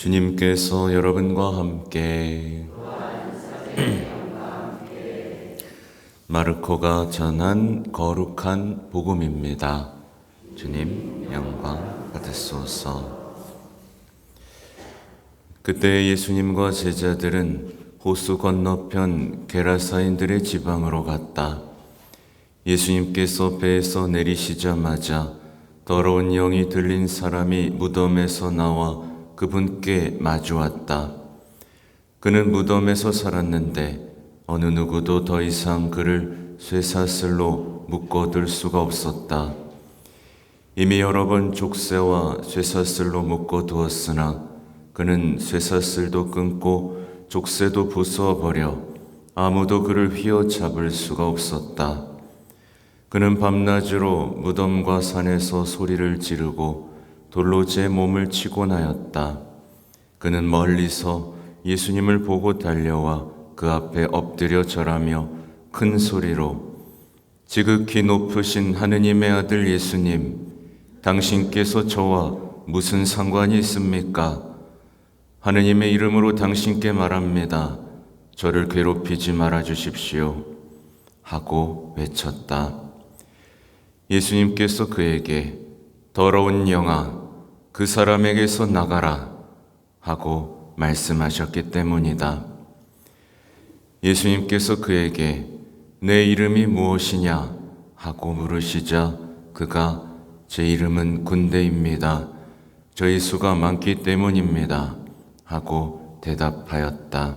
주님께서 여러분과 함께 마르코가 전한 거룩한 복음입니다. 주님 영광 받으소서. 그때 예수님과 제자들은 호수 건너편 게라사인들의 지방으로 갔다. 예수님께서 배에서 내리시자마자 더러운 영이 들린 사람이 무덤에서 나와 그분께 마주왔다. 그는 무덤에서 살았는데 어느 누구도 더 이상 그를 쇠사슬로 묶어둘 수가 없었다. 이미 여러 번 족쇄와 쇠사슬로 묶어두었으나 그는 쇠사슬도 끊고 족쇄도 부수어 버려 아무도 그를 휘어잡을 수가 없었다. 그는 밤낮으로 무덤과 산에서 소리를 지르고 돌로 제 몸을 치곤 하였다. 그는 멀리서 예수님을 보고 달려와 그 앞에 엎드려 절하며 큰 소리로 지극히 높으신 하느님의 아들 예수님, 당신께서 저와 무슨 상관이 있습니까? 하느님의 이름으로 당신께 말합니다. 저를 괴롭히지 말아 주십시오. 하고 외쳤다. 예수님께서 그에게 더러운 영아, 그 사람에게서 나가라 하고 말씀하셨기 때문이다. 예수님께서 그에게 내 이름이 무엇이냐 하고 물으시자 그가 제 이름은 군대입니다. 저희 수가 많기 때문입니다. 하고 대답하였다.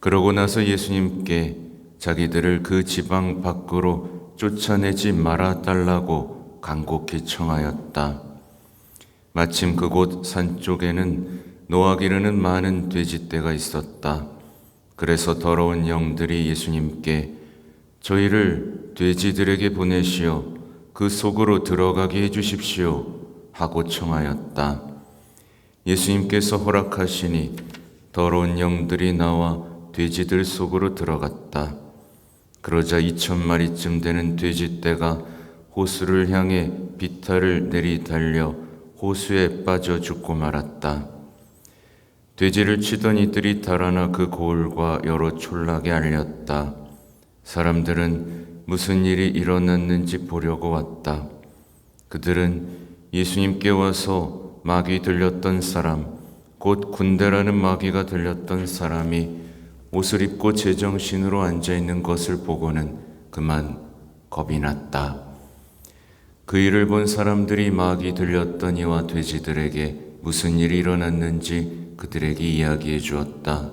그러고 나서 예수님께 자기들을 그 지방 밖으로 쫓아내지 말아 달라고 간곡히 청하였다. 마침 그곳 산 쪽에는 노아 기르는 많은 돼지떼가 있었다. 그래서 더러운 영들이 예수님께 저희를 돼지들에게 보내시어 그 속으로 들어가게 해주십시오 하고 청하였다. 예수님께서 허락하시니 더러운 영들이 나와 돼지들 속으로 들어갔다. 그러자 이천 마리쯤 되는 돼지떼가 호수를 향해 비탈을 내리달려 호수에 빠져 죽고 말았다. 돼지를 치던 이들이 달아나 그 고을과 여러 촌락에 알렸다. 사람들은 무슨 일이 일어났는지 보려고 왔다. 그들은 예수님께 와서 마귀 들렸던 사람, 곧 군대라는 마귀가 들렸던 사람이 옷을 입고 제정신으로 앉아 있는 것을 보고는 그만 겁이 났다. 그 일을 본 사람들이 마귀 들렸던 이와 돼지들에게 무슨 일이 일어났는지 그들에게 이야기해 주었다.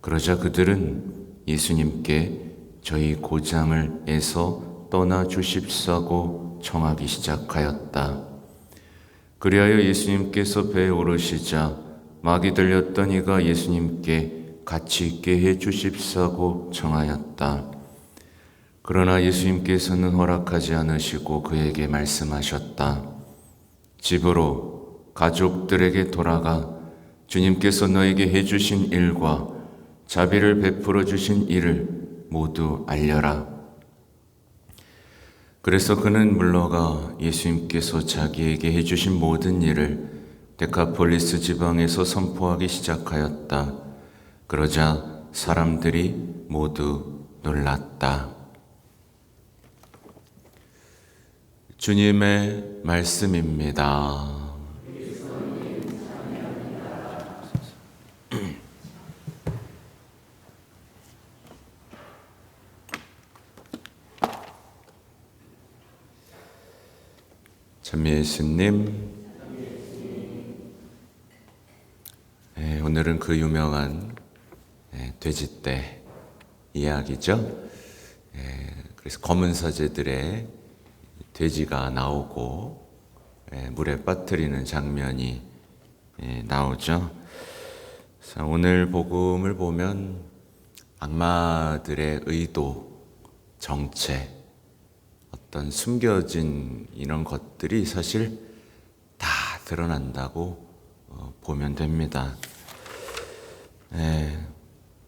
그러자 그들은 예수님께 저희 고장을 에서 떠나 주십사고 청하기 시작하였다. 그리하여 예수님께서 배에 오르시자 마귀 들렸던 이가 예수님께 같이 있게 해 주십사고 청하였다. 그러나 예수님께서는 허락하지 않으시고 그에게 말씀하셨다. 집으로 가족들에게 돌아가 주님께서 너에게 해주신 일과 자비를 베풀어 주신 일을 모두 알려라. 그래서 그는 물러가 예수님께서 자기에게 해주신 모든 일을 데카폴리스 지방에서 선포하기 시작하였다. 그러자 사람들이 모두 놀랐다. 주님의 말씀입니다. 참 예수님, 네, 오늘은 그 유명한 네, 돼지떼 이야기죠. 네, 그래서 검은 사제들의 돼지가 나오고 예, 물에 빠뜨리는 장면이 예, 나오죠. 오늘 복음을 보면 악마들의 의도, 정체, 어떤 숨겨진 이런 것들이 사실 다 드러난다고 어, 보면 됩니다. 예,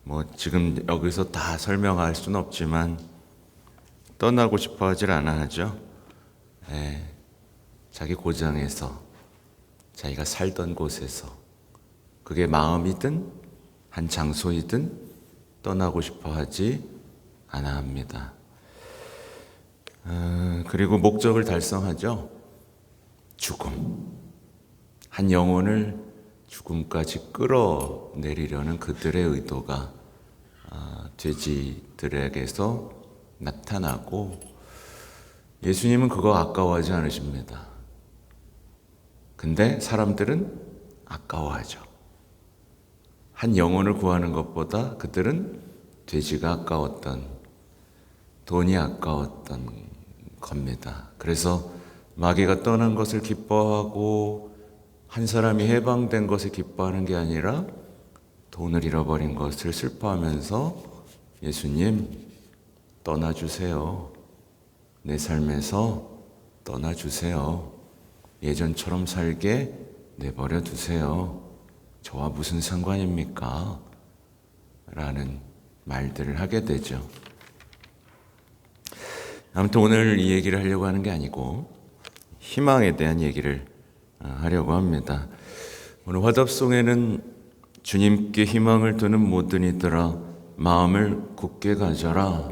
뭐 지금 여기서 다 설명할 수는 없지만 떠나고 싶어 하질 않아 하죠. 예, 자기 고장에서 자기가 살던 곳에서 그게 마음이든 한 장소이든 떠나고 싶어 하지 않아 합니다. 어, 그리고 목적을 달성하죠. 죽음. 한 영혼을 죽음까지 끌어내리려는 그들의 의도가 아, 돼지들에게서 나타나고 예수님은 그거 아까워하지 않으십니다. 근데 사람들은 아까워하죠. 한 영혼을 구하는 것보다 그들은 돼지가 아까웠던 돈이 아까웠던 겁니다. 그래서 마귀가 떠난 것을 기뻐하고 한 사람이 해방된 것을 기뻐하는 게 아니라 돈을 잃어버린 것을 슬퍼하면서 예수님 떠나주세요. 내 삶에서 떠나주세요. 예전처럼 살게 내버려 두세요. 저와 무슨 상관입니까? 라는 말들을 하게 되죠. 아무튼 오늘 이 얘기를 하려고 하는 게 아니고 희망에 대한 얘기를 어, 하려고 합니다. 오늘 화답송에는 주님께 희망을 두는 모든 이들아 마음을 굳게 가져라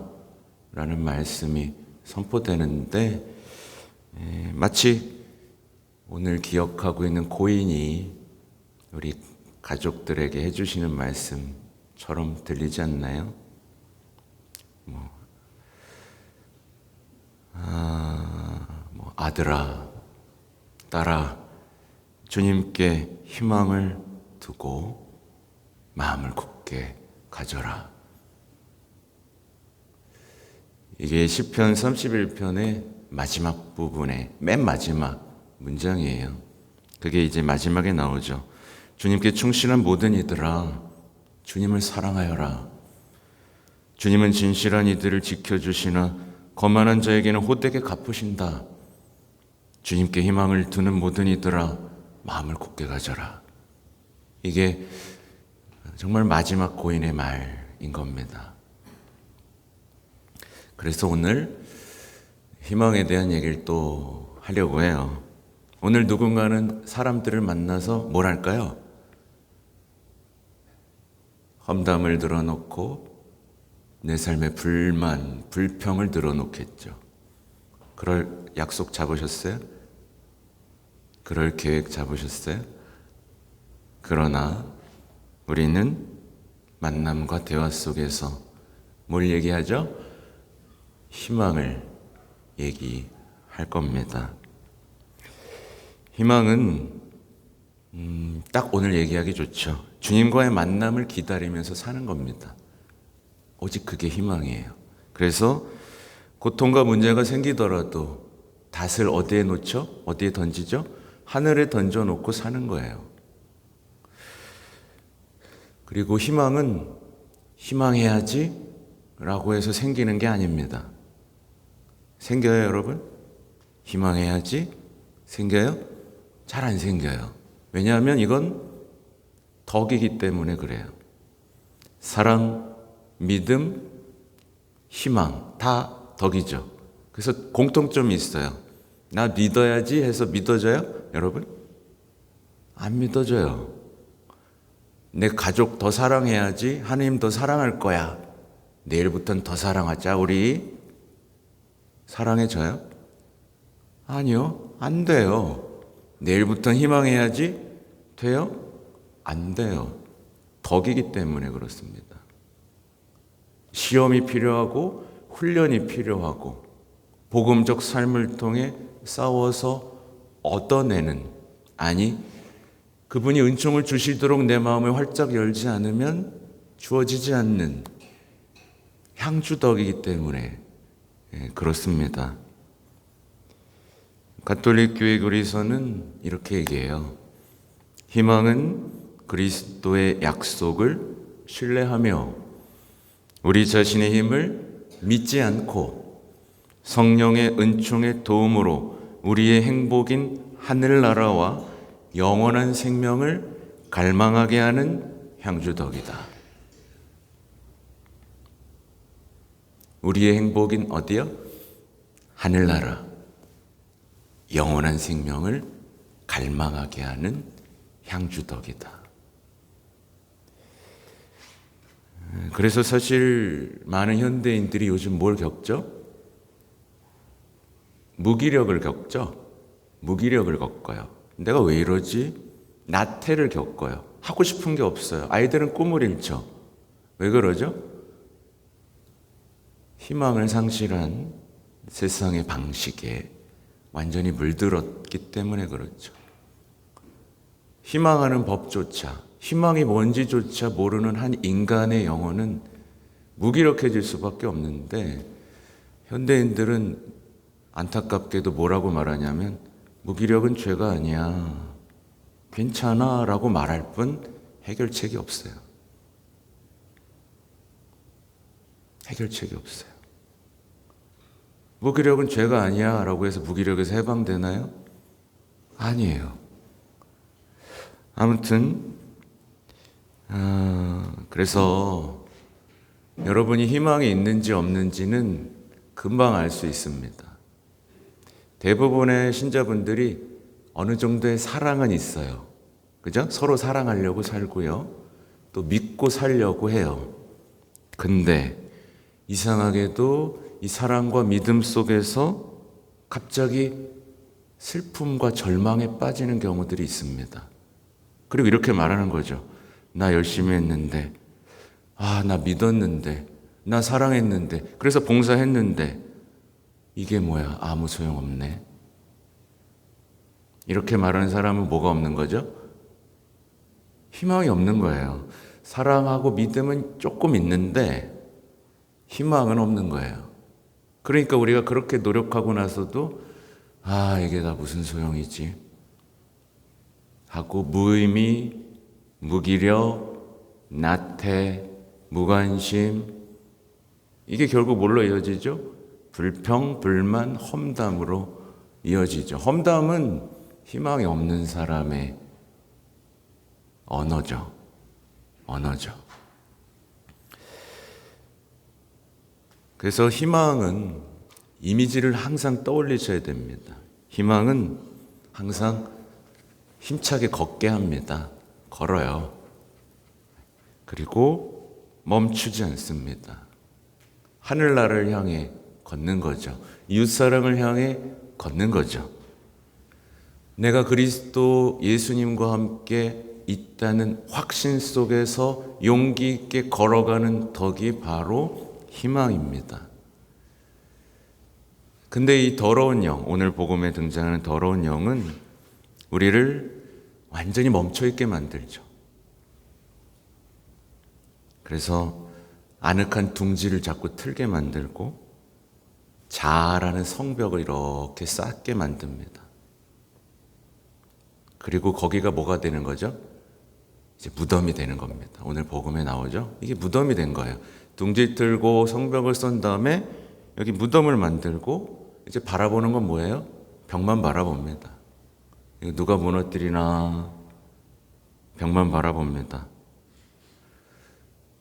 라는 말씀이 선포되는데 에, 마치 오늘 기억하고 있는 고인이 우리 가족들에게 해주시는 말씀처럼 들리지 않나요? 뭐, 아, 뭐 아들아, 딸아, 주님께 희망을 두고 마음을 굳게 가져라. 이게 시편 31편의 마지막 부분의 맨 마지막 문장이에요. 그게 이제 마지막에 나오죠. 주님께 충실한 모든 이들아, 주님을 사랑하여라. 주님은 진실한 이들을 지켜주시나 거만한 자에게는 호되게 갚으신다. 주님께 희망을 두는 모든 이들아, 마음을 굳게 가져라. 이게 정말 마지막 고인의 말인 겁니다. 그래서 오늘 희망에 대한 얘기를 또 하려고 해요. 오늘 누군가는 사람들을 만나서 뭘 할까요? 험담을 늘어놓고 내 삶의 불만, 불평을 늘어놓겠죠. 그럴 약속 잡으셨어요? 그럴 계획 잡으셨어요? 그러나 우리는 만남과 대화 속에서 뭘 얘기하죠? 희망을 얘기할 겁니다. 희망은 음, 딱 오늘 얘기하기 좋죠. 주님과의 만남을 기다리면서 사는 겁니다. 오직 그게 희망이에요. 그래서 고통과 문제가 생기더라도 닷을 어디에 놓죠? 어디에 던지죠? 하늘에 던져 놓고 사는 거예요. 그리고 희망은 희망해야지 라고 해서 생기는 게 아닙니다. 생겨요, 여러분? 희망해야지? 생겨요? 잘 안 생겨요. 왜냐하면 이건 덕이기 때문에 그래요. 사랑, 믿음, 희망, 다 덕이죠. 그래서 공통점이 있어요. 나 믿어야지 해서 믿어져요? 여러분? 안 믿어져요. 내 가족 더 사랑해야지. 하나님 더 사랑할 거야. 내일부터는 더 사랑하자. 우리 사랑해져요? 아니요. 안 돼요. 내일부터는 희망해야지. 돼요? 안 돼요. 덕이기 때문에 그렇습니다. 시험이 필요하고 훈련이 필요하고 복음적 삶을 통해 싸워서 얻어내는 아니 그분이 은총을 주시도록 내 마음을 활짝 열지 않으면 주어지지 않는 향주덕이기 때문에 예, 그렇습니다. 가톨릭 교회 글에서는 이렇게 얘기해요. 희망은 그리스도의 약속을 신뢰하며 우리 자신의 힘을 믿지 않고 성령의 은총의 도움으로 우리의 행복인 하늘나라와 영원한 생명을 갈망하게 하는 향주덕이다. 우리의 행복인 어디요? 하늘나라. 영원한 생명을 갈망하게 하는 향주덕이다. 그래서 사실 많은 현대인들이 요즘 뭘 겪죠? 무기력을 겪죠. 무기력을 겪어요. 내가 왜 이러지? 나태를 겪어요. 하고 싶은 게 없어요. 아이들은 꿈을 잃죠. 왜 그러죠? 희망을 상실한 세상의 방식에 완전히 물들었기 때문에 그렇죠. 희망하는 법조차, 희망이 뭔지조차 모르는 한 인간의 영혼은 무기력해질 수밖에 없는데, 현대인들은 안타깝게도 뭐라고 말하냐면, 무기력은 죄가 아니야. 괜찮아. 라고 말할 뿐 해결책이 없어요. 해결책이 없어요. 무기력은 죄가 아니야. 라고 해서 무기력에서 해방되나요? 아니에요. 아무튼, 아, 그래서 여러분이 희망이 있는지 없는지는 금방 알 수 있습니다. 대부분의 신자분들이 어느 정도의 사랑은 있어요. 그죠? 서로 사랑하려고 살고요. 또 믿고 살려고 해요. 근데 이상하게도 이 사랑과 믿음 속에서 갑자기 슬픔과 절망에 빠지는 경우들이 있습니다. 그리고 이렇게 말하는 거죠. 나 열심히 했는데, 아, 나 믿었는데, 나 사랑했는데, 그래서 봉사했는데, 이게 뭐야? 아무 소용없네. 이렇게 말하는 사람은 뭐가 없는 거죠? 희망이 없는 거예요. 사랑하고 믿음은 조금 있는데 희망은 없는 거예요. 그러니까 우리가 그렇게 노력하고 나서도 아, 이게 다 무슨 소용이지? 하고 무의미, 무기력, 나태, 무관심 이게 결국 뭘로 이어지죠? 불평, 불만, 험담으로 이어지죠. 험담은 희망이 없는 사람의 언어죠. 언어죠. 그래서 희망은 이미지를 항상 떠올리셔야 됩니다. 희망은 항상 힘차게 걷게 합니다. 걸어요. 그리고 멈추지 않습니다. 하늘나라를 향해 걷는 거죠. 이웃사랑을 향해 걷는 거죠. 내가 그리스도 예수님과 함께 있다는 확신 속에서 용기 있게 걸어가는 덕이 바로 희망입니다. 근데 이 더러운 영, 오늘 복음에 등장하는 더러운 영은 우리를 완전히 멈춰 있게 만들죠. 그래서 아늑한 둥지를 자꾸 틀게 만들고 자아라는 성벽을 이렇게 쌓게 만듭니다. 그리고 거기가 뭐가 되는 거죠? 이제 무덤이 되는 겁니다. 오늘 복음에 나오죠? 이게 무덤이 된 거예요. 둥지 틀고 성벽을 쏜 다음에 여기 무덤을 만들고 이제 바라보는 건 뭐예요? 벽만 바라봅니다. 누가 무너뜨리나 벽만 바라봅니다.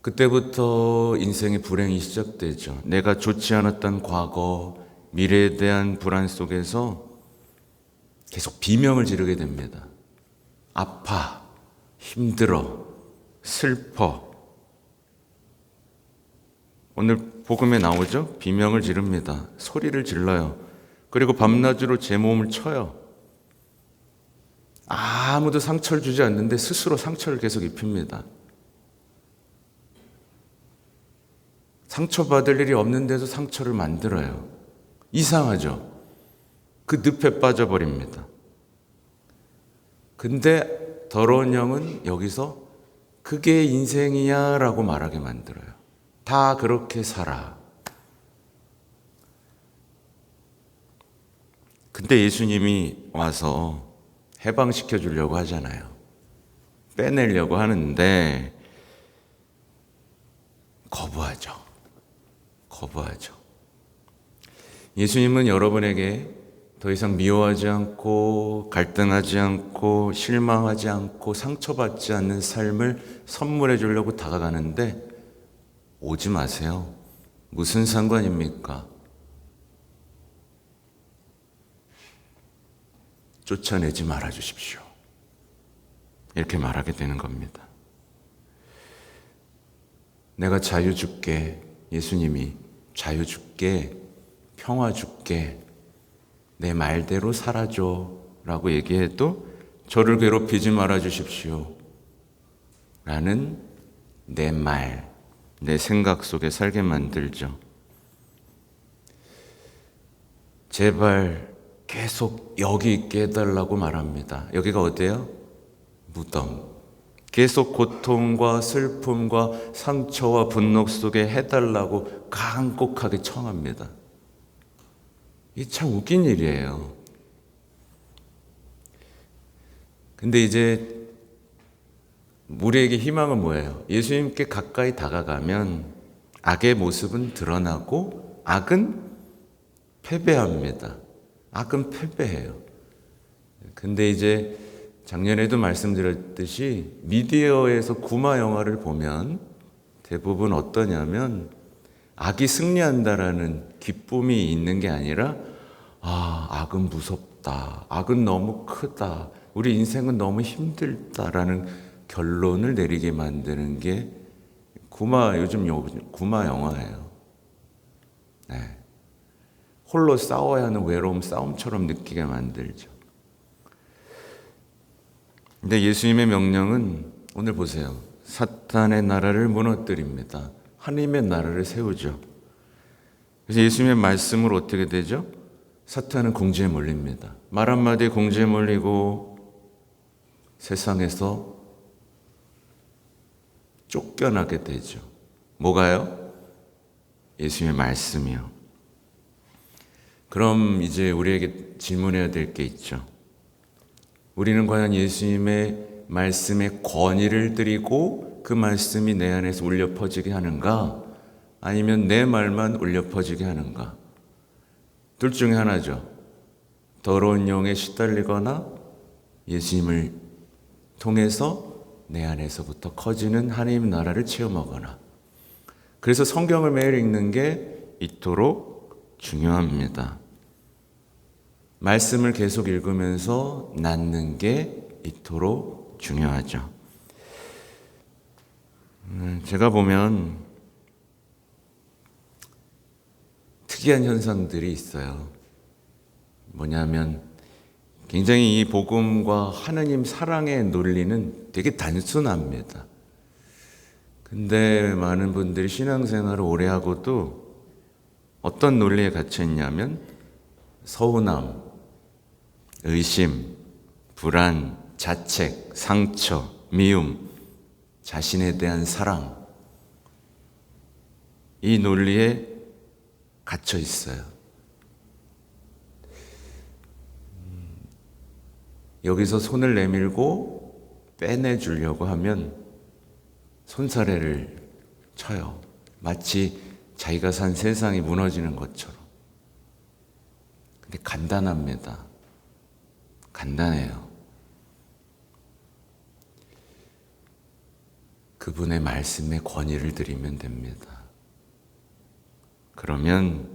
그때부터 인생의 불행이 시작되죠. 내가 좋지 않았던 과거, 미래에 대한 불안 속에서 계속 비명을 지르게 됩니다. 아파, 힘들어, 슬퍼. 오늘 복음에 나오죠? 비명을 지릅니다. 소리를 질러요. 그리고 밤낮으로 제 몸을 쳐요. 아무도 상처를 주지 않는데 스스로 상처를 계속 입힙니다. 상처받을 일이 없는데도 상처를 만들어요. 이상하죠? 그 늪에 빠져버립니다. 근데 더러운 영은 여기서 그게 인생이야 라고 말하게 만들어요. 다 그렇게 살아. 근데 예수님이 와서 해방시켜 주려고 하잖아요. 빼내려고 하는데 거부하죠. 거부하죠. 예수님은 여러분에게 더 이상 미워하지 않고 갈등하지 않고 실망하지 않고 상처받지 않는 삶을 선물해 주려고 다가가는데 오지 마세요. 무슨 상관입니까? 쫓아내지 말아 주십시오. 이렇게 말하게 되는 겁니다. 내가 자유 줄게. 예수님이 자유 줄게. 평화 줄게. 내 말대로 살아줘. 라고 얘기해도 저를 괴롭히지 말아 주십시오. 라는 내 말, 내 생각 속에 살게 만들죠. 제발 계속 여기 있게 해달라고 말합니다. 여기가 어디예요? 무덤. 계속 고통과 슬픔과 상처와 분노 속에 해달라고 간곡하게 청합니다. 이참 웃긴 일이에요. 근데 이제 우리에게 희망은 뭐예요? 예수님께 가까이 다가가면 악의 모습은 드러나고 악은 패배합니다. 악은 패배해요. 근데 이제 작년에도 말씀드렸듯이 미디어에서 구마 영화를 보면 대부분 어떠냐면 악이 승리한다라는 기쁨이 있는 게 아니라 아, 악은 무섭다. 악은 너무 크다. 우리 인생은 너무 힘들다라는 결론을 내리게 만드는 게 구마 요즘 요 구마 영화예요. 네. 홀로 싸워야 하는 외로움 싸움처럼 느끼게 만들죠. 근데 예수님의 명령은 오늘 보세요. 사탄의 나라를 무너뜨립니다. 하나님의 나라를 세우죠. 그래서 예수님의 말씀으로 어떻게 되죠? 사탄은 공지에 몰립니다. 말 한마디에 공지에 몰리고 세상에서 쫓겨나게 되죠. 뭐가요? 예수님의 말씀이요. 그럼 이제 우리에게 질문해야 될 게 있죠. 우리는 과연 예수님의 말씀에 권위를 드리고 그 말씀이 내 안에서 울려 퍼지게 하는가? 아니면 내 말만 울려 퍼지게 하는가? 둘 중에 하나죠. 더러운 영에 시달리거나 예수님을 통해서 내 안에서부터 커지는 하나님 나라를 체험하거나. 그래서 성경을 매일 읽는 게 이토록 중요합니다. 말씀을 계속 읽으면서 낳는 게 이토록 중요하죠. 음, 제가 보면 특이한 현상들이 있어요. 뭐냐면 굉장히 이 복음과 하느님 사랑의 논리는 되게 단순합니다. 근데 많은 분들이 신앙생활을 오래 하고도 어떤 논리에 갇혀 있냐면 서운함, 의심, 불안, 자책, 상처, 미움, 자신에 대한 사랑. 이 논리에 갇혀 있어요. 여기서 손을 내밀고 빼내주려고 하면 손사래를 쳐요. 마치 자기가 산 세상이 무너지는 것처럼. 근데 간단합니다. 간단해요. 그분의 말씀에 권위를 드리면 됩니다. 그러면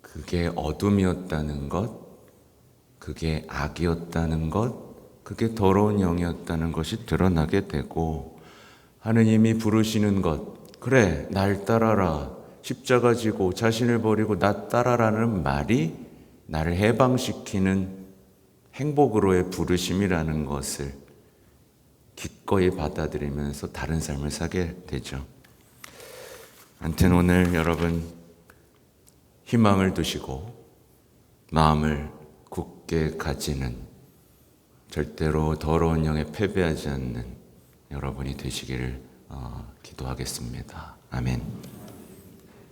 그게 어둠이었다는 것, 그게 악이었다는 것, 그게 더러운 영이었다는 것이 드러나게 되고, 하느님이 부르시는 것, 그래, 날 따라라. 십자가 지고 자신을 버리고 나 따라라는 말이 나를 해방시키는 행복으로의 부르심이라는 것을 기꺼이 받아들이면서 다른 삶을 사게 되죠. 아무튼 오늘 여러분 희망을 두시고 마음을 굳게 가지는 절대로 더러운 영에 패배하지 않는 여러분이 되시기를 어, 기도하겠습니다. 아멘.